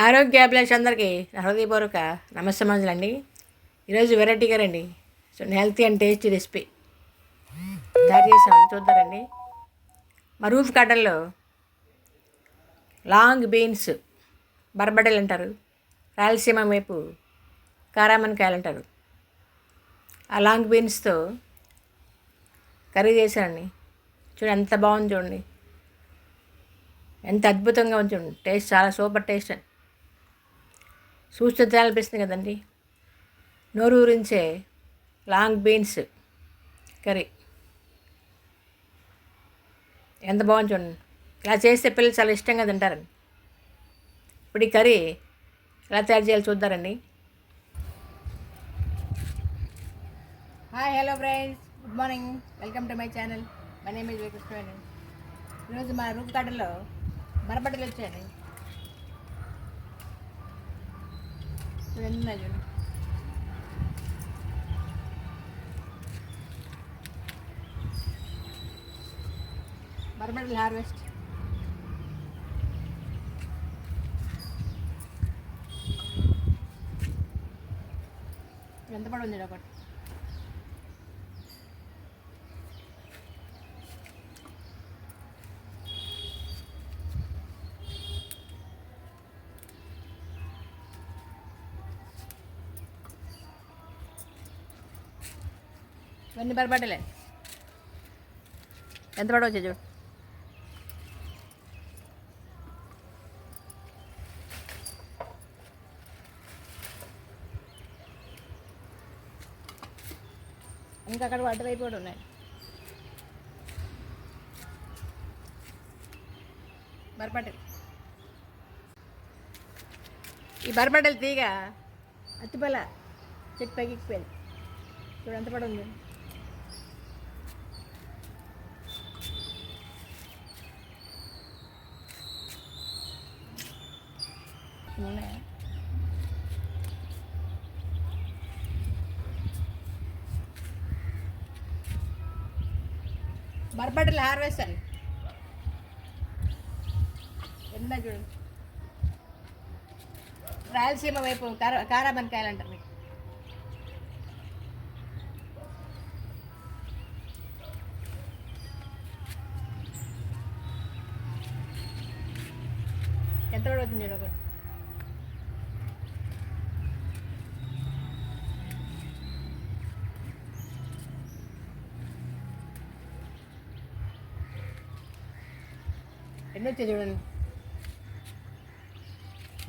ఆరోగ్యాభిలాష్ అందరికీ నా హృదయపూర్వక నమస్సమాజులండి. ఈరోజు వెరైటీగా రండి. So healthy and tasty recipe తయారు చేసామని చూద్దారండి. మరూఫ్ రూఫ్ గార్డెన్లో లాంగ్ బీన్స్ బర్బడలు అంటారు. రాయలసీమ వైపు కారామనికాయలు అంటారు. ఆ లాంగ్ బీన్స్తో కర్రీ చేశానండి చూడండి ఎంత బాగుంది చూడండి. ఎంత అద్భుతంగా ఉంది చూడండి. టేస్ట్ చాలా సూపర్ టేస్ట్. అండి సూచిత తినాలనిపిస్తుంది కదండి. నోరు ఊరించే లాంగ్ బీన్స్ కర్రీ. ఎంత బాగుంది చూడండి. ఇలా చేస్తే పిల్లలు చాలా ఇష్టంగా తింటారండి. ఇప్పుడు ఈ కర్రీ ఎలా తయారు చేయాలి చూద్దారండి. Hi hello friends. Good morning. Welcome to my channel. My name is Krishna ఈరోజు మా రూప్ గార్డెన్లో మరబట్టలు వచ్చాయండి. చూడండి ఉన్నాయి చూడండి హార్వెస్ట్. ఎంత పడి ఉంది ఒకటి? ఇవన్నీ బరబట్టలే ఎంత పడవచ్చు చూడు. ఇంకా అక్కడ వాటర్ అయిపోయి ఉన్నాయి. బరపట్టలు ఈ బరపట్టలు తీగ అత్తిపల్ల చెట్టు పైకి ఎక్కిపోయింది ఇప్పుడు ఎంత పడి ఉంది. ఉన్నాయా బరబట్టలు హార్వెస్ట్ అండి ఎంత చూడండి రాయలసీమ వైపు కార కారాబనకాయలు అంటారు ఎన్ని వచ్చాయి చూడండి.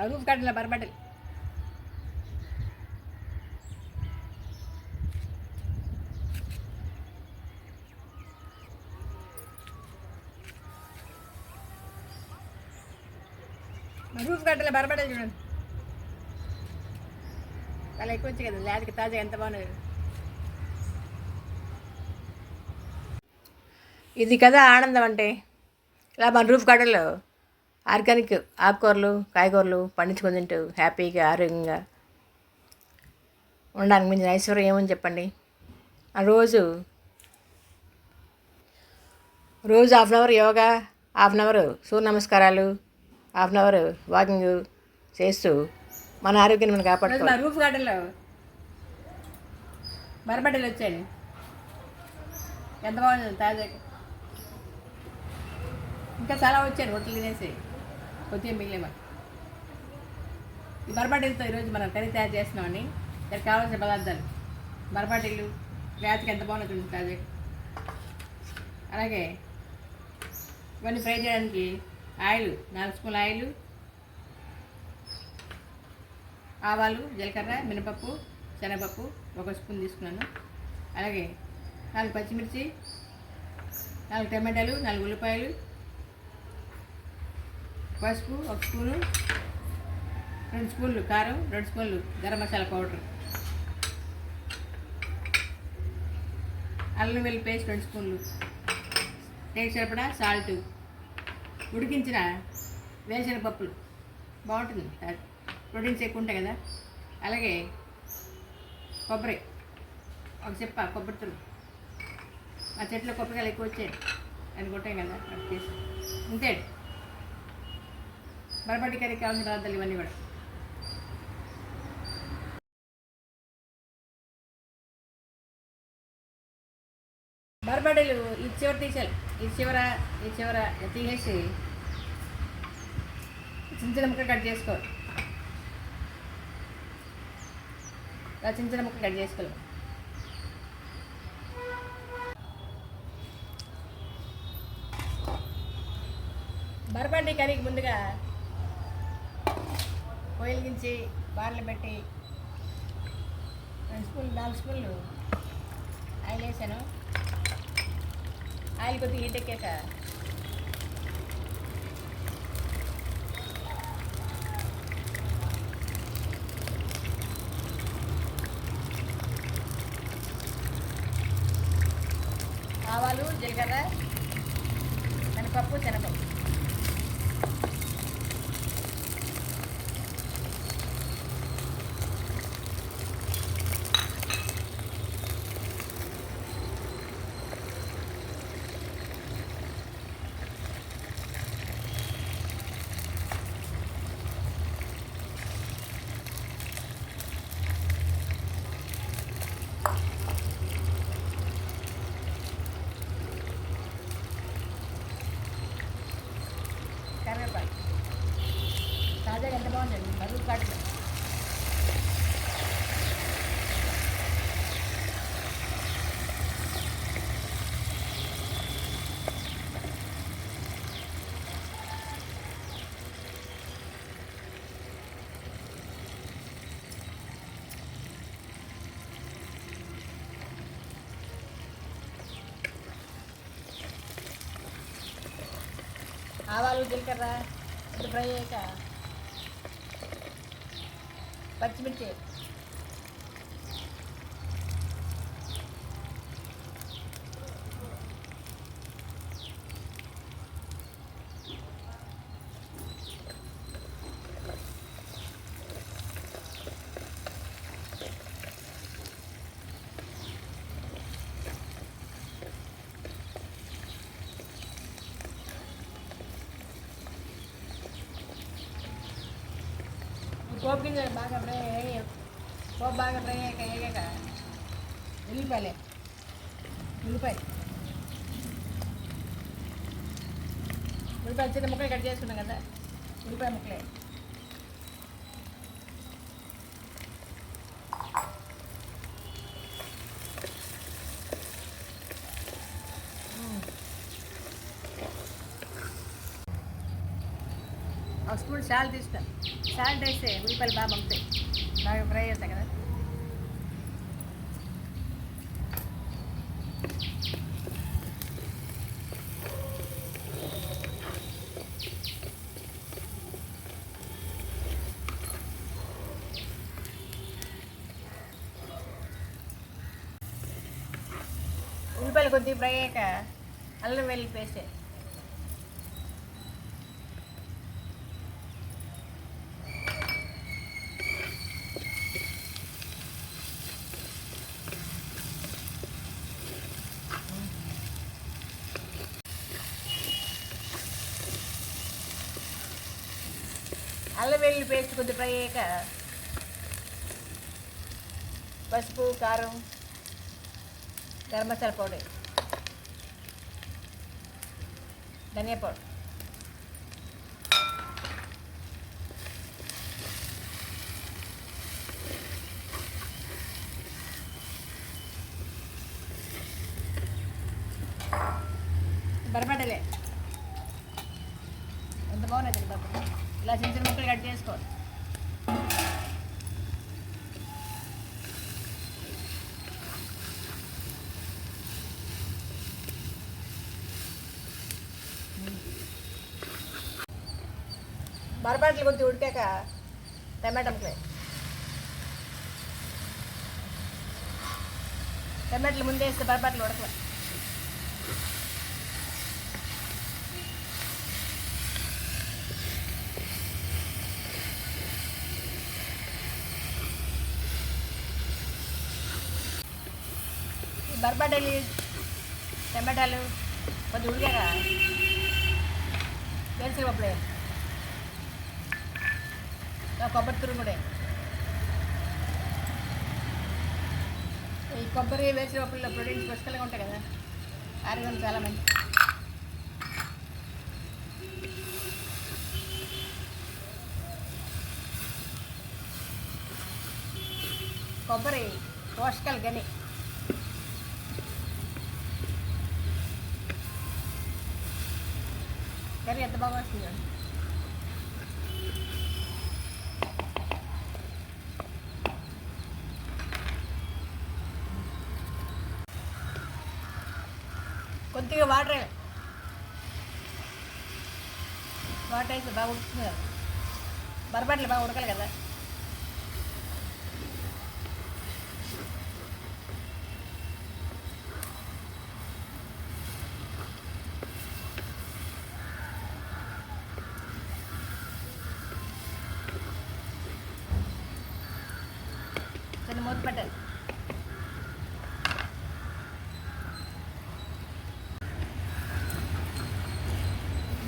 ఆ రూఫ్ కట్టల బరబట్టలు రూఫ్ కట్టల బరబట్టలు చూడండి. చాలా ఎక్కువ వచ్చాయి కదా లేదకి తాజా ఎంత బాగున్నది ఇది కదా ఆనందం అంటే. ఇలా మన రూఫ్ గార్డెన్లో ఆర్గానిక్ ఆకుకూరలు కాయగూరలు పండించుకొని తింటూ హ్యాపీగా ఆరోగ్యంగా ఉండడానికి మించిన ఐశ్వర్యం ఏమని చెప్పండి? ఆ రోజు రోజు half an hour yoga half an hour సూర్య నమస్కారాలు హాఫ్ అన్ అవర్ వాకింగ్ చేస్తూ మన ఆరోగ్యాన్ని మనం కాపాడుకోవాలి. రూఫ్ గార్డెన్లో మరబట్టలు వచ్చాయండి. ఎంత బాగుంది తాజాగా? ఇంకా చాలా వచ్చారు హోటల్ తినేసి. కొద్దిగా మిగిలేమా ఈ బరబాటిలతో ఈరోజు మనం కర్రీ తయారు చేస్తున్నామని దానికి కావాల్సిన పదార్థాలు. బరపాటిలు వ్యాధికి ఎంత బాగున్నా తెలుసు తాజా అలాగే ఇవన్నీ ఫ్రై చేయడానికి ఆయిల్ నాలుగు స్పూన్ ఆయిల్ ఆవాలు జీలకర్ర మినపప్పు శనగపప్పు ఒక స్పూన్ తీసుకున్నాను. అలాగే నాలుగు పచ్చిమిర్చి నాలుగు టమాటాలు నాలుగు ఉల్లిపాయలు పసుపు ఒక స్పూను రెండు స్పూన్లు కారం రెండు స్పూన్లు గరం మసాలా పౌడర్. అల్లం వెల్లి పేస్ట్ రెండు స్పూన్లు. టేస్ట్ సరిపడా సాల్ట్. ఉడికించిన వేసిన పప్పులు. బాగుంటుంది. ప్రోటీన్స్ ఎక్కువ ఉంటాయి కదా. అలాగే కొబ్బరి. ఒక చెప్ప కొబ్బరి తురుము మా చెట్లో కొబ్బరికాయలు ఎక్కువ వచ్చాయి. అని కొట్టాయి కదా. అది చేసి అంతే బరబట్టి కర్రీ కావాల్సిన పదార్థాలు ఇవన్నీ కూడా. బరబడ్డీలు ఈ చివర తీసేయాలి. ఈ చివర ఈ చివర తీసేసి చిన్న చిన్న ముక్క కట్ చేసుకోవాలి. ఇలా చిన్న చిన్న ముక్క కట్ చేసుకోవాలి. బరబడ్డీ కర్రీకి ముందుగా పొయ్యిలిగించి బార్లు పెట్టి రెండు స్పూన్లు నాలుగు స్పూన్లు ఆయిల్ వేసాను. ఆయిల్ కొద్దిగా హీట్ ఎక్కాక ఆవాలు జీలకర్ర మినపప్పు శనగపప్పు. తాజాగా ఎంత బాగుందండి? బరువు కాటు ఆవాలు జీలకర్ర ఇప్పుడు ఫ్రై అయ్యాక పచ్చిమిర్చి ఈ పోపు గింజలు బాగా ఫ్రై అయ్యి పోపు బాగా ఫ్రై అయ్యాక వేగాక ఉల్లిపాయలే ఉల్లిపాయ ఉల్లిపాయ చిన్న ముక్కలు కట్ చేసుకున్నాం కదా ఉల్లిపాయ ముక్కలే ఒక స్పూన్ సాల్ట్ ఇస్తాం సాల్ట్ వేస్తే ఉల్లిపాయలు బాగా పంపుతాయి బాగా ఫ్రై అవుతాయి కదా కొద్ది ఫ్రై అయ్యాక అల్లం వెల్లి పేస్ట్. అల్లం వెల్లుల్లి పేస్ట్ కొద్దిగా ఫ్రై అయ్యాక పసుపు కారం గరం మసాలా పౌడర్. ధనియా పౌడర్ బరబడలే ఎంత బాగున్నది బరబడ ఇలా చిన్న చిన్న ముక్కలు కట్ చేసుకోవాలి బరబాట్లు కొద్ది ఉడికాక టమాటా ముక్కలే. టమాటాలు ముందే వేస్తే బరబాట్లు ఉడకలే. బరబాటలు టమాటాలు కొద్దిగా ఉడికాక వేసి పప్పులు వేయాలి ఆ కొబ్బరి తురుముడే. ఈ కొబ్బరి వేసిన లోపల ప్రోటీన్స్ పుష్కలంగా ఉంటాయి కదా ఆరోగ్యం చాలా మంచి కొబ్బరి పోషకాలు గని. కర్రీ ఎంత బాగా వస్తుంది? కొద్దిగా వాటర్ వాటర్ వేసి బాగా ఉడుకుతుంది కదా బరబట్లు బాగా ఉడకాలి కదా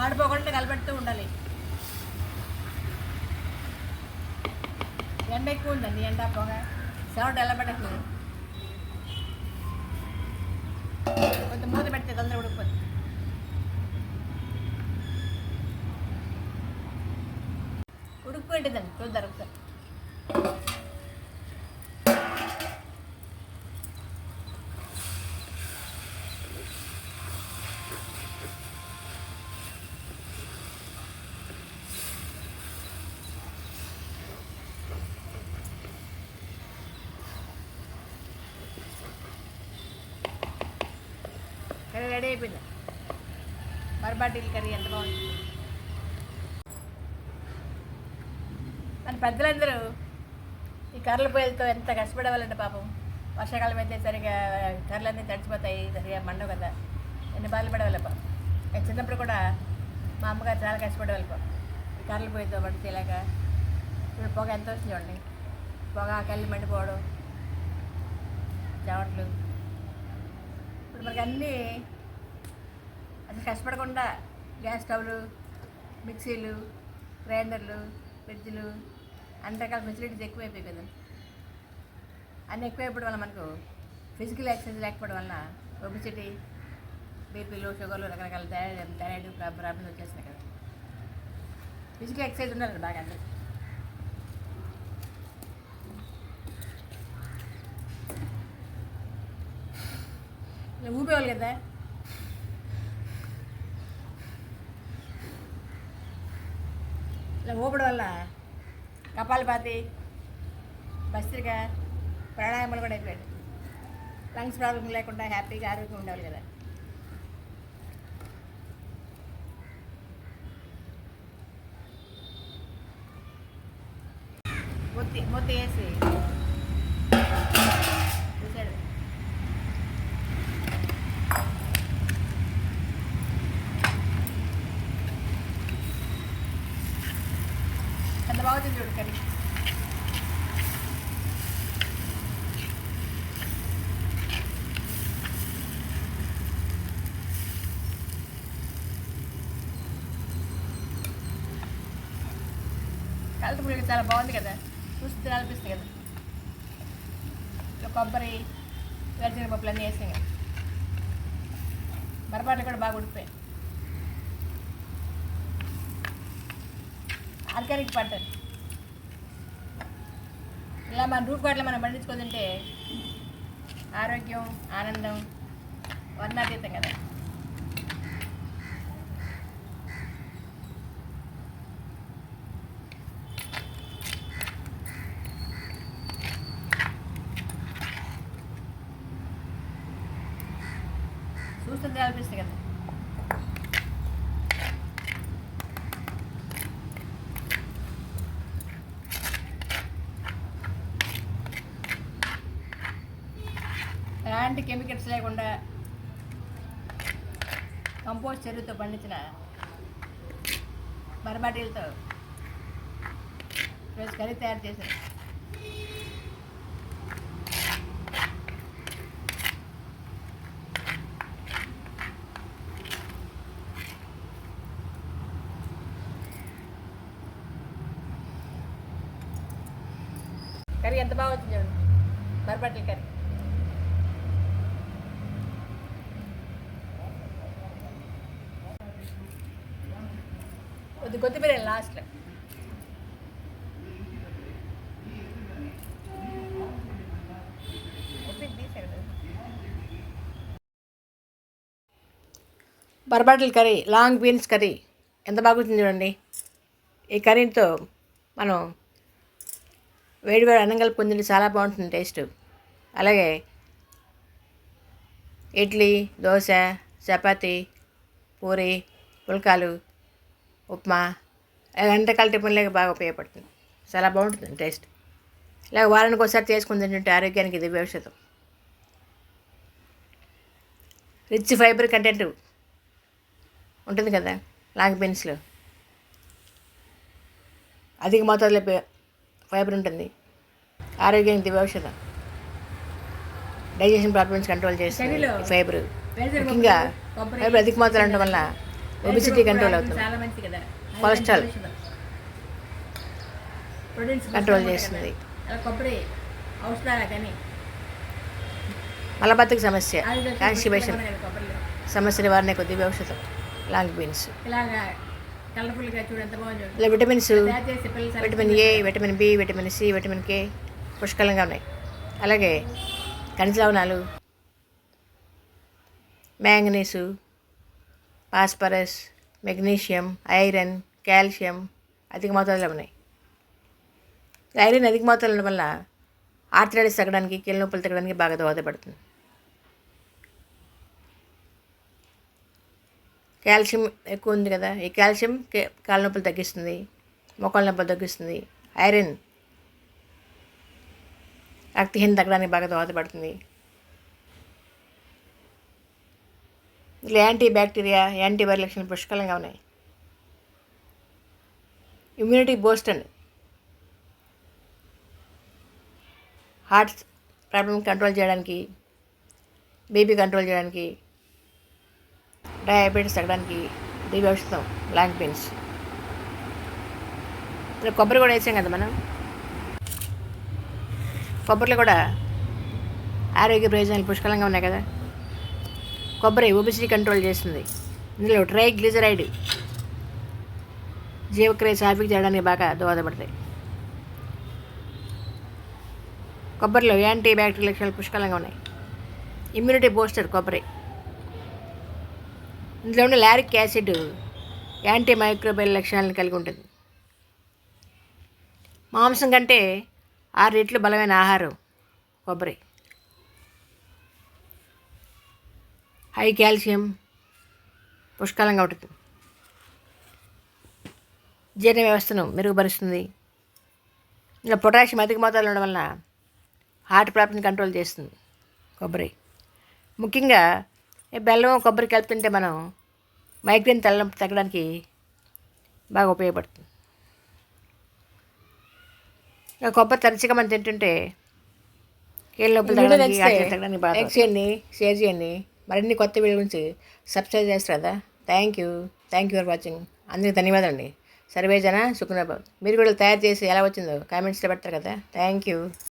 మాడిపోకుండా కలపెడుతూ ఉండాలి ఎండ ఎక్కువ ఉందండి ఎండ పొగ సౌండ్ ఎలా పెట్టట్లేదు కొంచెం మూత పెడితే తొందర ఉడికిపోతుంది ఉడికిపోయింటుందండి చూద్దారు ఒకసారి రెడీ అయిపోయింది. బర్బాటిల్ కర్రీ ఎంత బాగుంది? మన పెద్దలందరూ ఈ కర్రల పొయ్యలతో ఎంత కష్టపడేవాళ్ళండి పాపం. వర్షాకాలం అయితే సరిగా కర్రలన్నీ తడిచిపోతాయి సరిగా మండవు కదా. ఎన్ని బాధలు పడేవాళ్ళ పాపం. నేను చిన్నప్పుడు కూడా మా అమ్మగారు చాలా కష్టపడేవాళ్ళు పాపం. ఈ కర్రల పొయ్యితో పడితేలాగా ఇప్పుడు పొగ ఎంత వచ్చింది చూడండి. పొగ కళ్ళు మండిపోవడం చెవట్లు ఇప్పుడు మనకి అన్నీ అసలు కష్టపడకుండా గ్యాస్ స్టవ్లు మిక్సీలు గ్రైండర్లు ఫ్రిడ్జ్లు అన్ని రకాల ఫెసిలిటీస్ ఎక్కువైపోయాయి కదా. అన్నీ ఎక్కువైపోవడం వల్ల మనకు ఫిజికల్ ఎక్సర్సైజ్ లేకపోవడం వలన ఒబిసిటీ బీపీలు షుగర్లు రకరకాల థైరాయిడ్ థైరాయిడ్ ప్రాబ్లమ్స్ వచ్చేస్తున్నాయి కదా. ఫిజికల్ ఎక్సర్సైజ్ ఉండాలి బాగా అందరూ ఊపేవాళ్ళు కదా? ఊపడం వల్ల కపాలపాతి భస్త్రిక ప్రాణాయామాలు కూడా అయిపోయాడు లంగ్స్ ప్రాబ్లం లేకుండా హ్యాపీగా ఆరోగ్యం ఉండేవాళ్ళు కదా. మొత్తి మొత్తి వేసి ఎంత బాగుంది చూడు చాలా బాగుంది కదా. చూస్తే తినాలనిపిస్తుంది కదా. కొబ్బరి వేరుశనగ పప్పులు అన్నీ వేసాం కదా. మరపాట్లు కూడా బాగా ఉడిపోయాయి ఆర్గానిక్ పంటలు. ఇలా మన రూట్ పాటలు మనం పండించుకోదంటే ఆరోగ్యం ఆనందం వర్ణాతీతం కదా చూస్తుంటే అనిపిస్తుంది కదా ఎలాంటి కెమికల్స్ లేకుండా కంపోస్ట్ చెరువుతో పండించిన మరబాటీలతో రోజు కర్రీ తయారు చేశారు కర్రీ ఎంత బాగా వచ్చింది చూడండి బర్బట్ల కర్రీ బర్బాటిల్ కర్రీ లాంగ్ బీన్స్ కర్రీ ఎంత బాగుంటుంది చూడండి. ఈ కర్రీతో మనం వేడి వేడి అన్నం కలిపి పొందింది చాలా బాగుంటుంది టేస్ట్. అలాగే ఇడ్లీ దోశ చపాతి పూరి పుల్కాలు ఉప్మా వంటకాల టిఫిన్లకి బాగా ఉపయోగపడుతుంది. చాలా బాగుంటుంది టేస్ట్. ఇలా వారానికి ఒకసారి చేసుకుని తింటుంటే ఆరోగ్యానికి ఇది భవిష్యత్తు. రిచ్ ఫైబర్ కంటెంట్ ఉంటుంది కదా లాంగ్ బీన్స్లో అధిక మోతాదులో ఫైబర్ ఉంటుంది. ఆరోగ్యానికి దివ్య ఔషధం. డైజెషన్ ప్రాబ్లమ్స్ కంట్రోల్ చేస్తుంది ఫైబర్. ముఖ్యంగా ఫైబర్ అధిక మోతాదు ఉండడం వల్ల ఒబిసిటీ కంట్రోల్ అవుతుంది. చాలా మంచిది కదా. కొలెస్ట్రాల్. కంట్రోల్ చేస్తుంది. మలబద్ధక సమస్య కాన్స్టిపేషన్ సమస్య నివారణ కొద్దిగా ఔషధం. Long beans. ఇలాగా కలర్ఫుల్గా చూడు ఎంత బాగుంది ఇలా vitamins vitamin A vitamin B vitamin C vitamin K పుష్కలంగా ఉన్నాయి. అలాగే ఖనిజ లవణాలు manganese phosphorus magnesium iron calcium అధిక మోతాదులో ఉన్నాయి. ఐరన్ అధిక మోతాదులో ఉండడం వల్ల ఆర్థరైటిస్ తగ్గడానికి కీళ్ళ నొప్పులు తగ్గడానికి బాగా దోహదపడుతుంది. కాల్షియం ఎక్కువ ఉంది కదా. ఈ కాల్షియం కాళ్ళ నొప్పులు తగ్గిస్తుంది. మొక్కల నొప్పులు తగ్గిస్తుంది. ఐరన్ రక్తహీన తగ్గడానికి బాగా దోహదపడుతుంది. ఇలా యాంటీ బ్యాక్టీరియా యాంటీవైరల్ లక్షణాలు పుష్కలంగా ఉన్నాయి. ఇమ్యూనిటీ బూస్ట్ అండి హార్ట్ ప్రాబ్లం కంట్రోల్ చేయడానికి బీపీ కంట్రోల్ చేయడానికి డయాబెటీస్ తగ్గడానికి దీవి ఔషధం బ్లాంక్ బీన్స్ కొబ్బరి కూడా వేసాం కదా మనం. కొబ్బరిలో కూడా ఆరోగ్య ప్రయోజనాలు పుష్కలంగా ఉన్నాయి కదా. కొబ్బరి ఒబిసిటీ కంట్రోల్ చేస్తుంది. ఇందులో ట్రై గ్లిజరైడ్ జీవక్రియ సాఫీకి చేయడానికి బాగా దోహదపడతాయి. కొబ్బరిలో యాంటీ బ్యాక్టీరియల్ లక్షణాలు పుష్కలంగా ఉన్నాయి. ఇమ్యూనిటీ బూస్టర్ కొబ్బరి. ఇందులో ఉన్న లారిక్ యాసిడ్ యాంటీ మైక్రోబైల్ లక్షణాలను కలిగి ఉంటుంది. మాంసం కంటే ఆరు రెట్లు బలమైన ఆహారం కొబ్బరి. హై కాల్షియం పుష్కలంగా ఉంటుంది. జీర్ణ వ్యవస్థను మెరుగుపరుస్తుంది. ఇలా పొటాషియం అధిక మోతాదులు ఉండడం వలన హార్ట్ ప్రాబ్లమ్ని కంట్రోల్ చేస్తుంది కొబ్బరి. ముఖ్యంగా బెల్లం కొబ్బరి కలుపుతుంటే మనం మైగ్రేన్ తలనొప్పి తగ్గడానికి బాగా ఉపయోగపడుతుంది. కొబ్బరి తరచుగా మనం తింటుంటే కీళ్ళ నొప్పులు తగ్గడానికి బాగా లైక్ చేయండి షేర్ చేయండి. మరిన్ని కొత్త వీడియో గురించి సబ్స్క్రైబ్ చేస్తారు? కదా thank you thank you for watching అందరికీ ధన్యవాదాలండి. సర్వేజన సుఖనాబాబు మీరు కూడా తయారు చేసి ఎలా వచ్చిందో కామెంట్స్లో పెడతారు కదా. Thank you